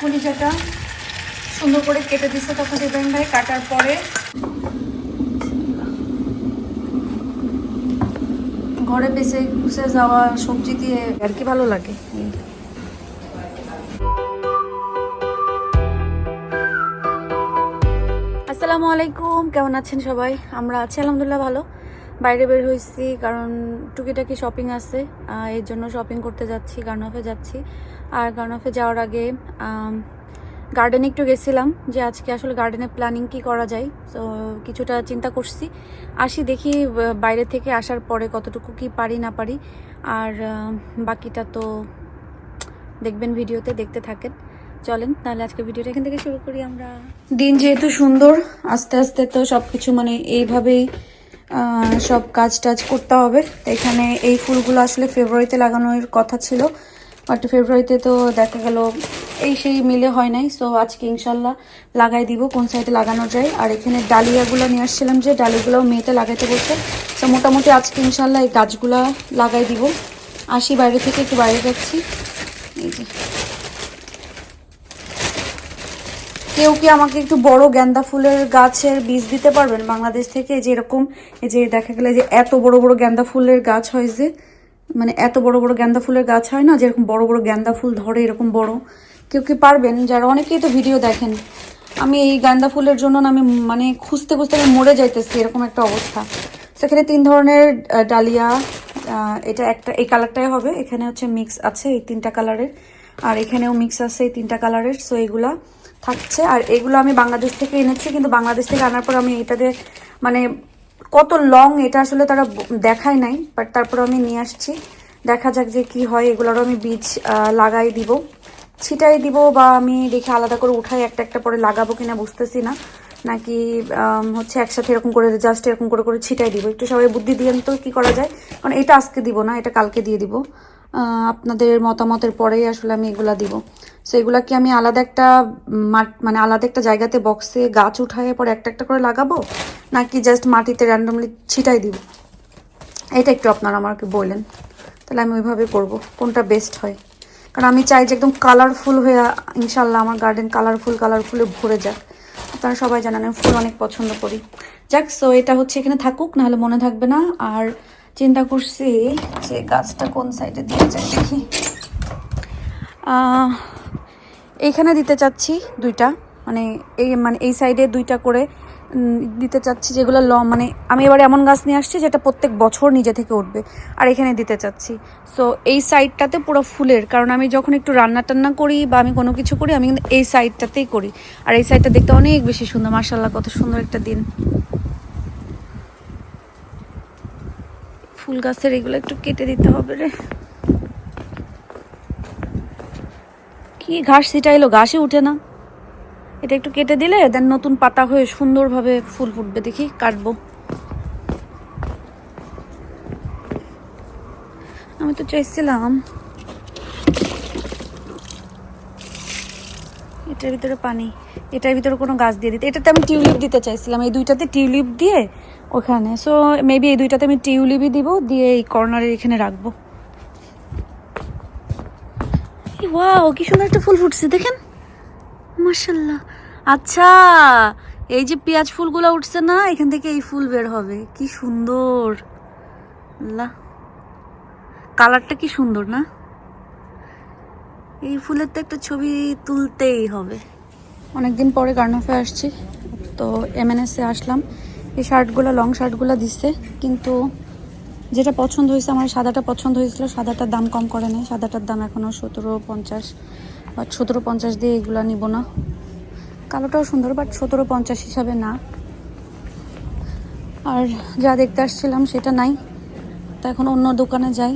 কলিজাটা সুন্দর করে কেটে দিচ্ছে তখন ইব্রাহিম ভাই, কাটার পরে ঘরে বেঁচে ঘুষে যাওয়া সবজি দিয়ে আর কি ভালো লাগে? আসসালামু আলাইকুম, কেমন আছেন সবাই? আমরা আছি, আলহামদুলিল্লাহ, ভালো। বাইরে বের হয়েছি, কারণ টুকিটাকি শপিং আছে এর জন্য শপিং করতে যাচ্ছি গার্নফে যাচ্ছি। আর গার্নফে যাওয়ার আগে গার্ডেনে একটু গেছিলাম যে আজকে আসলে গার্ডেনে প্ল্যানিং কি করা যায়। তো কিছুটা চিন্তা করছি। আসি দেখি বাইরে থেকে আসার পরে কতটুকু কি পারি, না পারি। আর বাকিটা তো দেখবেন ভিডিওতে, দেখতে থাকেন। চলেন, তাহলে আজকে ভিডিওটা এখান থেকে শুরু করি আমরা। দিন যেহেতু সুন্দর, আস্তে আস্তে তো সব কিছু মানে এইভাবেই সব কাজ টাজ করতে হবে। তো এখানে এই ফুলগুলো আসলে ফেব্রুয়ারিতে লাগানোর কথা ছিল বাট ফেব্রুয়ারিতে তো দেখা গেল এই সেই মিলে হয় নাই। সো আজকে ইনশাল্লাহ লাগাই দিব, কোন সাইডে লাগানো যায়। আর এখানে ডালিয়াগুলো নিয়ে আসছিলাম যে ডালিগুলোও মেয়েতে লাগাইতে বলছে। তো মোটামুটি আজকে ইনশাল্লাহ এই গাছগুলা লাগাই দিব। আসি বাইরে থেকে, একটু বাইরে যাচ্ছি। এই যে। কেউ কি আমাকে একটু বড় গেন্দা ফুলের গাছের বীজ দিতে পারবেন? বাংলাদেশ থেকে যে এরকম যে দেখা গেলে যে এত বড় বড় গেন্দা ফুলের গাছ হয় যে মানে এত বড় বড় গেন্দা ফুলের গাছ হয় না, যেরকম বড় বড় গেন্দা ফুল ধরে এরকম বড়? কেউ কি পারবেন? যারা অনেকেই তো ভিডিও দেখেন, আমি এই গান্দা ফুলের জন্য না আমি মানে খুঁজতে খুঁজতে আমি মরে যাইতেছি, এরকম একটা অবস্থা। সেখানে তিন ধরনের ডালিয়া এটা একটা, এই কালারটাই হবে। এখানে হচ্ছে মিক্স আছে এই তিনটা কালারের আর এখানেও মিক্স আছে এই তিনটা কালারের সো এগুলা থাকছে। আর এগুলো আমি বাংলাদেশ থেকে এনেছি, কিন্তু বাংলাদেশ থেকে আনার পর আমি এটাতে মানে কত লং এটা আসলে তারা দেখায় নাই বাট তারপর আমি নিয়ে আসছি। দেখা যাক যে কি হয়, এগুলোরও আমি বীজ লাগাই দিব। ছিটাই দিব বা আমি দেখে আলাদা করে উঠাই, একটা একটা পরে লাগাবো কিনা বুঝতেছি না। নাকি হচ্ছে একসাথে এরকম করে জাস্ট এরকম করে করে ছিটাই দিব। একটু সবাই বুদ্ধি দিয়েন তো কি করা যায়। কারণ এটা আজকে দিব না, এটা কালকে দিয়ে দিব। আপনাদের মতামতের পরেই আসলে আমি এগুলা দিব। সো এগুলা কি আমি আলাদা একটা মানে আলাদা একটা জায়গাতে বক্সে গাছ উঠায় পরে একটা একটা করে লাগাবো, নাকি জাস্ট মাটিতে র্যান্ডমলি ছিটাই দিব? এটা একটু আপনারা আমাকে বললেন তাহলে আমি ওইভাবে করব, কোনটা বেস্ট হয়? কারণ আমি চাই যে একদম কালারফুল হয়ে ইনশাল্লাহ আমার গার্ডেন কালারফুল কালারফুলে ভরে যাক। আপনারা সবাই জানেন, আমি ফুল অনেক পছন্দ করি। যাক সো এটা হচ্ছে এখানে থাকুক, নাহলে মনে থাকবে না। আর চিন্তা করছি যে গাছটা কোন সাইডে দিয়ে যায় দেখি। এইখানে দিতে চাচ্ছি দুইটা মানে এই মানে এই সাইডে দুইটা করে দিতে চাচ্ছি যেগুলো ল মানে আমি এবার এমন গাছ নিয়ে আসছি যেটা প্রত্যেক বছর নিজে থেকে উঠবে, আর এখানে দিতে চাচ্ছি। সো এই সাইডটাতে পুরো ফুলের, কারণ আমি যখন একটু রান্না টান্না করি বা আমি কোনো কিছু করি, আমি কিন্তু এই সাইডটাতেই করি। আর এই সাইডটা দেখতে অনেক বেশি সুন্দর মার্শাল্লাহ কত সুন্দর একটা দিন। ফুল গাছের এগুলো একটু কেটে দিতে হবে রে। কি ঘাস ছিটাইলো? ঘাসে উঠে না। এটা একটু কেটে দিলে দেন নতুন পাতা হয়ে সুন্দরভাবে ফুল ফুটবে। দেখি, কাটবো। আমি তো চাইছিলাম এটার ভিতরে পানি, এটার ভিতরে কোনো গাছ দিয়ে দিতে। এটাতে আমি টিউলিপ দিতে চাইছিলাম। এই দুইটাতে টিউলিপ দিয়ে ওখানে। সো মেবি এই দুইটাতে আমি টিউলিপই দিব, দিয়ে এই কর্নারের এখানে রাখব। ওয়াও কি সুন্দর একটা ফুল ফুটছে, দেখেন? মাশাল্লাহ আচ্ছা এই যে পেঁয়াজ ফুলগুলো উঠছে না, এখান থেকে এই ফুল বের হবে। কি সুন্দর। কালারটা কি সুন্দর, না? এই ফুলের তো একটা ছবি তুলতেই হবে। অনেকদিন পরে গার্নফে আসছি, তো এমএনএসে আসলাম। এই শার্টগুলো লং শার্টগুলো দিচ্ছে কিন্তু যেটা পছন্দ হয়েছে, আমার সাদাটা পছন্দ হয়েছিল, সাদাটার দাম কম করে নেই, সাদাটার দাম এখনও সতেরো পঞ্চাশ বা সতেরো পঞ্চাশ দিয়ে এগুলো নিব না। কালোটাও সুন্দর বাট সতেরো পঞ্চাশ হিসাবে না। আর যা দেখতে আসছিলাম, সেটা নাই। তো এখন অন্য দোকানে যাই।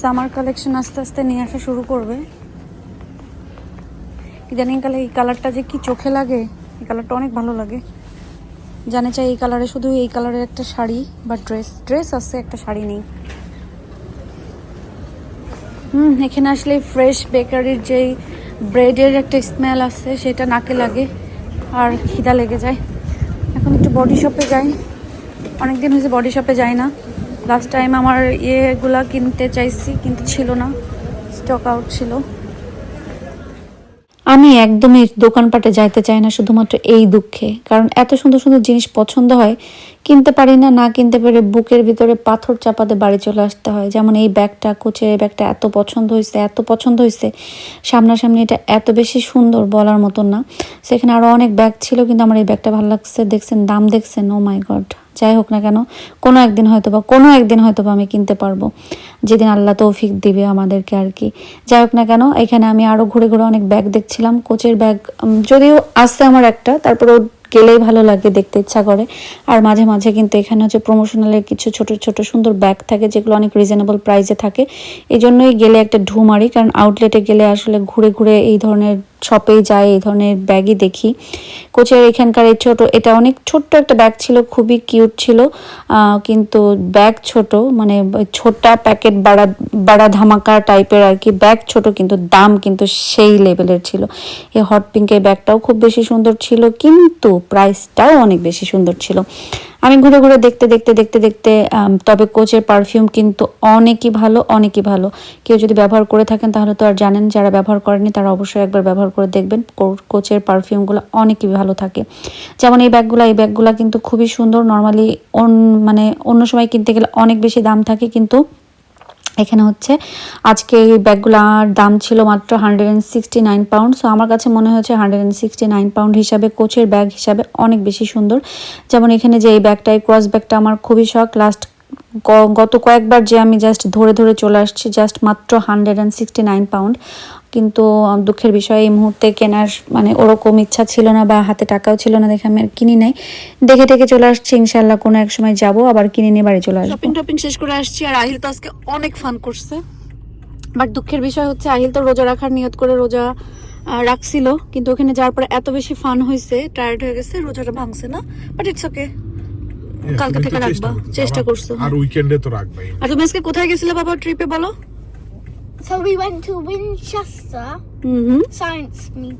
সামার কালেকশন আস্তে আস্তে নিয়ে আসা শুরু করবে। ইদানিংকালে এই কালারটা যে কি চোখে লাগে, এই কালারটা অনেক ভালো লাগে। জানে চাই এই কালারে শুধু এই কালারের একটা শাড়ি বা ড্রেস। ড্রেস আছে, একটা শাড়ি নেই। হুম, এখানে আসলে ফ্রেশ বেকারির যেই ব্রেডের একটা স্মেল আছে, সেটা নাকে লাগে, আর খিদা লেগে যায়। এখন একটু বডি শপে যাই। অনেক দিন হয়েছে বডি শপে যাই না। লাস্ট টাইম আমার ইয়েগুলা কিনতে চাইছি, কিন্তু ছিল না। স্টক আউট ছিল। আমি একদমই দোকানপাটে যাইতে চাই না শুধুমাত্র এই দুঃখে। কারণ এত সুন্দর সুন্দর জিনিস পছন্দ হয়, কিনতে পারি না না কিনতে পেরে বুকের ভিতরে পাথর চাপাতে বাড়ি চলে আসতে হয়। যেমন এই ব্যাগটা, কোচের এই ব্যাগটা এত পছন্দ হয়েছে এত পছন্দ হয়েছে সামনাসামনি এটা এত বেশি সুন্দর বলার মতন না। সেখানে আরও অনেক ব্যাগ ছিল, কিন্তু আমার এই ব্যাগটা ভালো লাগছে, দেখছেন, দাম দেখছেন ও মাই গড যাই হোক না কেন, কোনো একদিন হয়তো বা কোনো একদিন হয়তো বা আমি কিনতে পারব। যেদিন আল্লাহ তৌফিক দিবে আমাদেরকে আর কি। যাই হোক না কেন, এখানে আমি আরও ঘুরে ঘুরে অনেক ব্যাগ দেখছিলাম, কোচের ব্যাগ যদিও আসছে আমার একটা, তারপরেও গেলেই ভালো লাগে, দেখতে ইচ্ছা করে। আর মাঝে মাঝে কিন্তু এখানে হচ্ছে প্রমোশনালের কিছু ছোট ছোট, সুন্দর ব্যাগ থাকে যেগুলো অনেক রিজনেবল প্রাইসে থাকে। এই জন্যই গেলে একটা ঢু মারি কারণ আউটলেটে গেলে আসলে ঘুরে ঘুরে এই ধরনের শপেই যায় এই ধরনের ব্যাগই দেখি। কোচের এখানকার এই ছোট, এটা অনেক ছোট্ট একটা ব্যাগ ছিল, খুবই কিউট ছিল। কিন্তু ব্যাগ ছোট মানে ছোটা প্যাকেট বাড়া বাড়া ধামাকা টাইপের আর কি ব্যাগ ছোট, কিন্তু দাম কিন্তু সেই লেভেলের ছিল। এই হট পিঙ্কের ব্যাগটাও খুব বেশি সুন্দর ছিল, কিন্তু প্রাইসটাও অনেক বেশি সুন্দর ছিল। আমি ঘুরে ঘুরে দেখতে দেখতে দেখতে দেখতে তবে কোচের পারফিউম কিন্তু অনেকই ভালো অনেকই ভালো। কেউ যদি ব্যবহার করে থাকেন তাহলে তো আর জানেন, যারা ব্যবহার করেনি তারা অবশ্যই একবার ব্যবহার করে দেখবেন। কোচের পারফিউমগুলো অনেকই ভালো থাকে। যেমন এই ব্যাগগুলো এই ব্যাগগুলো কিন্তু খুবই সুন্দর। নর্মালি মানে অন্য সময় কিনতে গেলে অনেক বেশি দাম থাকে, কিন্তু এখানে হচ্ছে, আজকে এই ব্যাগগুলার দাম ছিল মাত্র hundred and sixty nine pound so আমার কাছে মনে হয়েছে hundred and sixty nine pound হিসাবে, কোচের ব্যাগ হিসাবে অনেক বেশি সুন্দর। যেমন এখানে যে এই ব্যাগটা এই ক্রস ব্যাগটা আমার খুবই শখ লাস্ট গত কয়েকবার যে আমি জাস্ট ধরে ধরে চলে আসছি জাস্ট মাত্র hundred and sixty nine pound কিন্তু দুঃখের বিষয় এই মুহূর্তে কেনার মানে ওরকম ইচ্ছা ছিল না বা হাতে টাকাও ছিল না দেখে আমি আর কিনি নাই। দেখে টেকে চলে আসছি ইনশাল্লাহ কোনো এক সময় যাব, আবার কিনে নিয়ে বাড়ি চলে আসব। শপিং টপিং শেষ করে আসছি আর আহিল তো আজকে অনেক ফান করছে। বাট দুঃখের বিষয় হচ্ছে আহিল তো রোজা রাখার নিয়ত করে রোজা রাখছিল, কিন্তু ওখানে যাওয়ার পরে এত বেশি ফান হয়েছে টায়ার্ড হয়ে গেছে, রোজাটা ভাঙছে না বাট ইটস ওকে কালকে তুমি তো থেকে রাখবা। করতেছো। চেষ্টা আবার- করছো, আর হ্যাঁ। উইকেন্ডে তো রাখবাই আর তুমি আজকে কোথায় গেছিলে বাবা ট্রিপে বলো So we went to Winchester hmm Science Museum.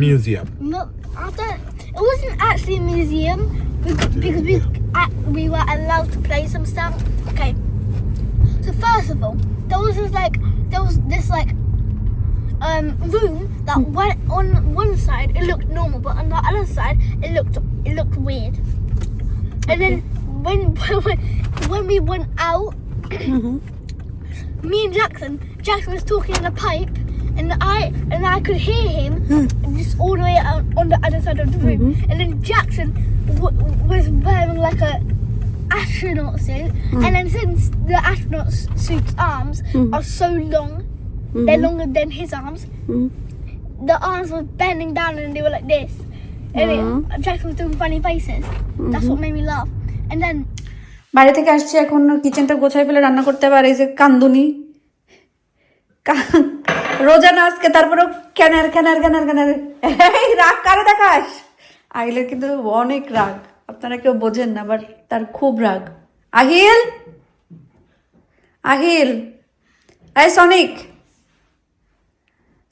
Museum No, I don't. It wasn't actually a museum because, because we uh, we were allowed to play some stuff. Okay. So first of all, there was this like there was this like um room that went on one side it looked normal, but on the other side it looked it looked weird. And then when when when we went out, mm-hmm. me and Jackson, Jackson was talking in a pipe, and I and I could hear him hmm. just all the way out on the other side of the room. Mm-hmm. And then Jackson w- was wearing like a astronaut suit, hmm. and then since the astronaut suit's arms hmm. are so long, they're mm-hmm. longer than his arms. The arms were bending down, and they were like this. And it, Jackson was doing funny faces. That's what made me laugh. And then বাইরে থেকে আসছি এখন কিচেনটা গোছাই ফেলে রান্না করতে আর এই যে কান্দুনি। রোজা না আজকে তারপরেও ক্যানার ক্যানার ক্যানার ক্যানার এই রাগ কারে দেখাস? আহিলের কিন্তু অনেক রাগ। আপনারা কেউ বোঝেন না বাট তার খুব রাগ। আহিল? আহিল? এই সনিক।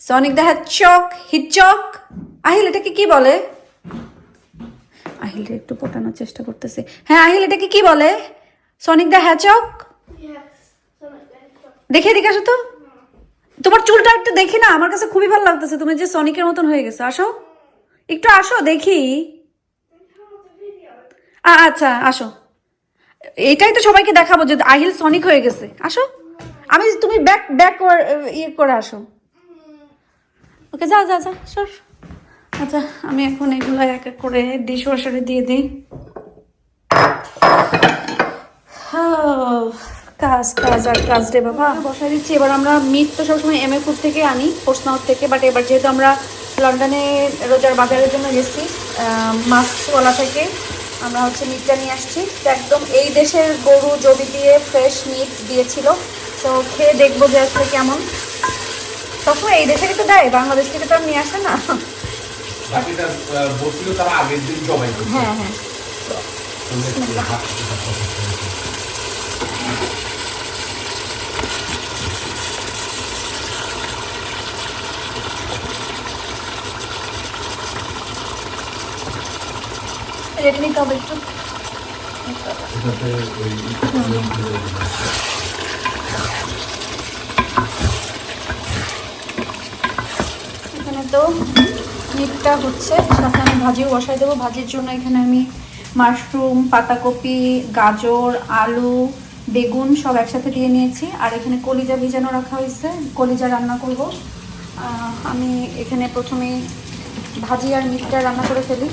সনিক দেখা চক হিচক আহিল এটাকে কি বলে? আহিল একটু পটানোর চেষ্টা করতেছে। হ্যাঁ আহিল এটাকে কি বলে? সনিক দা হ্যাচক দেখে এদিকে আসো তো। তোমার চুলটা একটু দেখি না, আমার কাছে খুবই ভালো লাগতেছে। তুমি যে সনিকের মতন হয়ে গেছো, আসো। একটু আসো, দেখি। আচ্ছা আসো। এটাই তো সবাইকে দেখাবো যে আহিল সনিক হয়ে গেছে। আসো। আমি, তুমি ব্যাক ব্যাক ইয়ে করে আসো। ওকে, যা যা যা, সর। আচ্ছা আমি এখন এগুলো এক এক করে ডিশ ওয়াশারে দিয়ে দিই। হাও, কাজ কাজ আর কাজ রে বাবা। বসাই দিচ্ছি এবার আমরা মিট তো সবসময় এম এ ফুড থেকে আনি পোস্টনাউট থেকে বাট এবার যেহেতু আমরা লন্ডনে রোজার বাজারের জন্য গেছি মাছওয়ালা থেকে আমরা হচ্ছে মিটটা নিয়ে আসছি। একদম এই দেশের গরু জবি দিয়ে ফ্রেশ মিট দিয়েছিল। তো খেয়ে দেখব যে আসলে কেমন। সবসময় এই দেশে তো দেয় বাংলাদেশ থেকে তো আর নিয়ে আসে না। বাকিটা আহ, বলছিল তারা আগের দিন জবাই করছে হ্যাঁ হ্যাঁ তোমরা একটু হাত থেকে তারপর রেডি নিতে হবে একটু যাতে ওই এখানে তো মিটটা হচ্ছে, সাথে আমি ভাজিও বসাই দেবো। ভাজির জন্য এখানে আমি মাশরুম, পাতাকপি, গাজর, আলু, বেগুন সব একসাথে দিয়ে নিয়েছি। আর এখানে কলিজা ভিজানো রাখা হয়েছে। কলিজা রান্না করব। আমি এখানে প্রথমে ভাজি আর মিটটা রান্না করে ফেলি।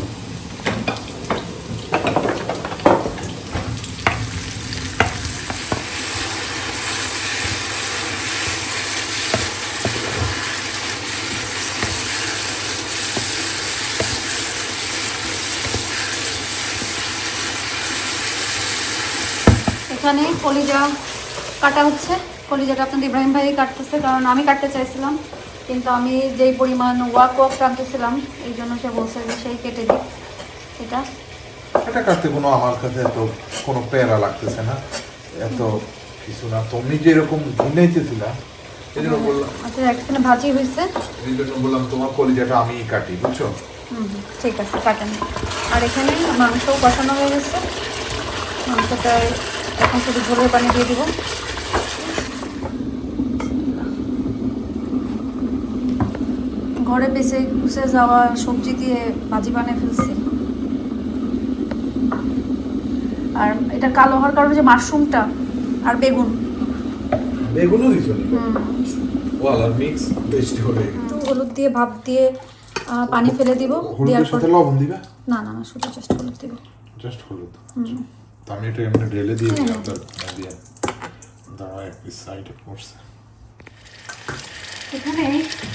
এখানে কলিজা কাটা হচ্ছে। কলিজাটা আপনাদের ইব্রাহিম ভাই কাটতেছে কারণ আমি কাটতে চাইছিলাম কিন্তু আমি যেই পরিমাণ ওয়াক ওয়াক টানতেছিলাম এই জন্য সে বলছে যে সেই কেটে দিই এটা। এটা কাটতে কোনো আমার কাছে এত কোনো প্যারা লাগতেছে না এত কিছু না। তুমি যেরকম ঘুমাইতেছিলা এই জন্য বললাম আচ্ছা এখানে ভাজি হয়েছে। এই জন্য বললাম তোমার কলিজাটা আমিই কাটি বুঝছ? ঠিক আছে কাটেন। আর এখানে মাংসও কষানো হয়ে গেছে। মাংসটায় এখন শুধু ঝোলের পানি দিয়ে দিব। ঘরে বেঁচে কুচে যাওয়া সবজি দিয়ে ভাজি বানিয়ে ফেলছি। আর এটা কালো হওয়ার কারণে যে মাশরুমটা আর বেগুন। বেগুনও দিছো? হুম। ওয়ালা মিক্স ভেজিটেবল হলুদ দিয়ে ভাপ দিয়ে পানি ফেলে দিব দেওয়ার পর সাথে লবণ দিবে? না না না শুধু জাস্ট হলুদ দিব। জাস্ট হলুদ। আমি এটা এমনি ঢেলে দিয়ে দিলাম তার দিয়ে। দাঁড়া এক পিস সাইডে পড়ছে। এখানে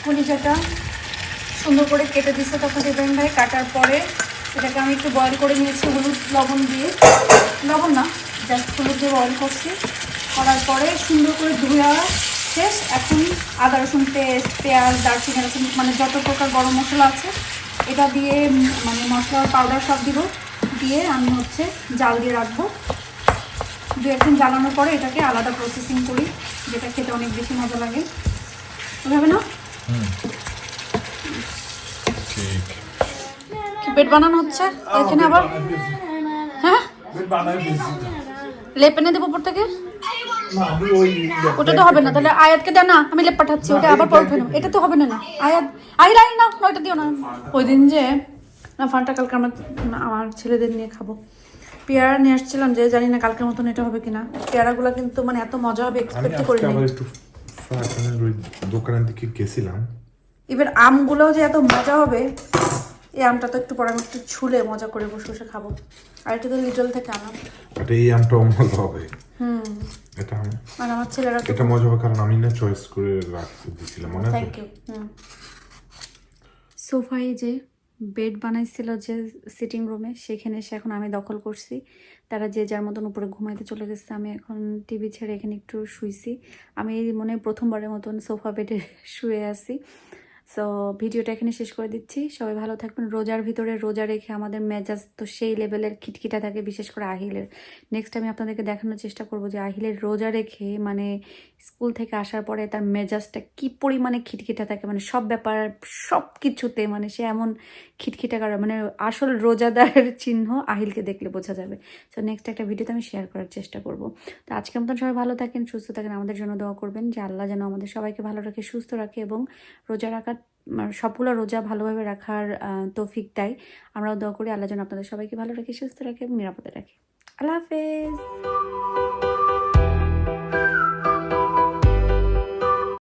কলিজাটা সুন্দর করে কেটে দিচ্ছে তখন ইব্রাহিম ভাই কাটার পরে এটাকে আমি একটু বয়েল করে নিয়েছি হলুদ লবণ দিয়ে। লবণ না জাস্ট হলুদ দিয়ে বয়েল করছি। করার পরে সুন্দর করে ধুয়া শেষ। এখন আদা রসুন পেস্ট পেঁয়াজ দারচিনি রসুন মানে যত প্রকার গরম মশলা আছে এটা দিয়ে মানে মশলা পাউডার সব দিব। দিয়ে আমি হচ্ছে জাল দিয়ে রাখব। দু একদিন জ্বালানোর পরে এটাকে আলাদা প্রসেসিং করি যেটা খেতে অনেক বেশি মজা লাগে। এভাবে না পেট বানানো হচ্ছে? এখানে আবার। হ্যাঁ? লেপ এনে দেবো উপর থেকে? না আমি ওই ওটা তো হবে না তাহলে আয়াতকে দেয় না আমি লেপ পাঠাচ্ছি ওটা আবার পরে নেব। এটা তো হবে না না। আয়াত আহিল আহিল না ওইটা দিও না। ওই দিন যে না ফানটা কালকে আমার আমার ছেলেদের নিয়ে খাব। পেয়ারা নিয়ে আসছিলাম যে জানি না কালকের মতন এটা হবে কিনা। পেয়ারাগুলো কিন্তু মানে এত মজা হবে এক্সপেক্ট করিনি। দোকানের দিকে গেছিলাম। এবার আমগুলোও যে এত মজা হবে এই আমটা তো একটু পরে আমি একটু ছুলে মজা করে বসে বসে খাব। আর এটা তো লিটল থেকে আনা। এটা এই আমটাও মজা হবে। হুম। এটা আমি আর আমার ছেলেরা এটা মজা হবে কারণ আমি না চয়েস করে রাখতে দিয়েছিলাম মনে আছে? থ্যাংক ইউ সোফায় যে বেড বানাইছিল যে সিটিং রুমে সেখানে এসে এখন আমি দখল করছি। তারা যে যার মতন উপরে ঘুমাইতে চলে গেছে, আমি এখন টিভি ছেড়ে এখানে একটু শুইছি। আমি মনে প্রথমবারের মতন সোফা বেডে শুয়ে আছি। সো ভিডিওটা এখানে শেষ করে দিচ্ছি। সবাই ভালো থাকবেন। রোজার ভিতরে রোজা রেখে আমাদের মেজাজ তো সেই লেভেলের খিটখিটা থাকে, বিশেষ করে আহিলের। নেক্সট আমি আপনাদেরকে দেখানোর চেষ্টা করব যে আহিলের রোজা রেখে মানে স্কুল থেকে আসার পরে তার মেজাজটা কি পরিমাণে খিটখিটা থাকে মানে সব ব্যাপার সব কিছুতে মানে সে এমন খিটখিটা করে মানে আসল রোজাদারের চিহ্ন আহিলকে দেখলে বোঝা যাবে। তো নেক্সট একটা ভিডিওতে আমি শেয়ার করার চেষ্টা করব। তো আজকের মতন সবাই ভালো থাকেন, সুস্থ থাকেন, আমাদের জন্য দোয়া করবেন, যে আল্লাহ যেন আমাদের সবাইকে ভালো রাখে, সুস্থ রাখে এবং রোজা রাখার মানে সবগুলো রোজা ভালোভাবে রাখার তৌফিক দেয়। আমরাও দোয়া করি, আল্লাহ যেন আপনাদের সবাইকে ভালো রাখে, সুস্থ রাখে এবং নিরাপদে রাখে। আল্লাহ হাফেজ।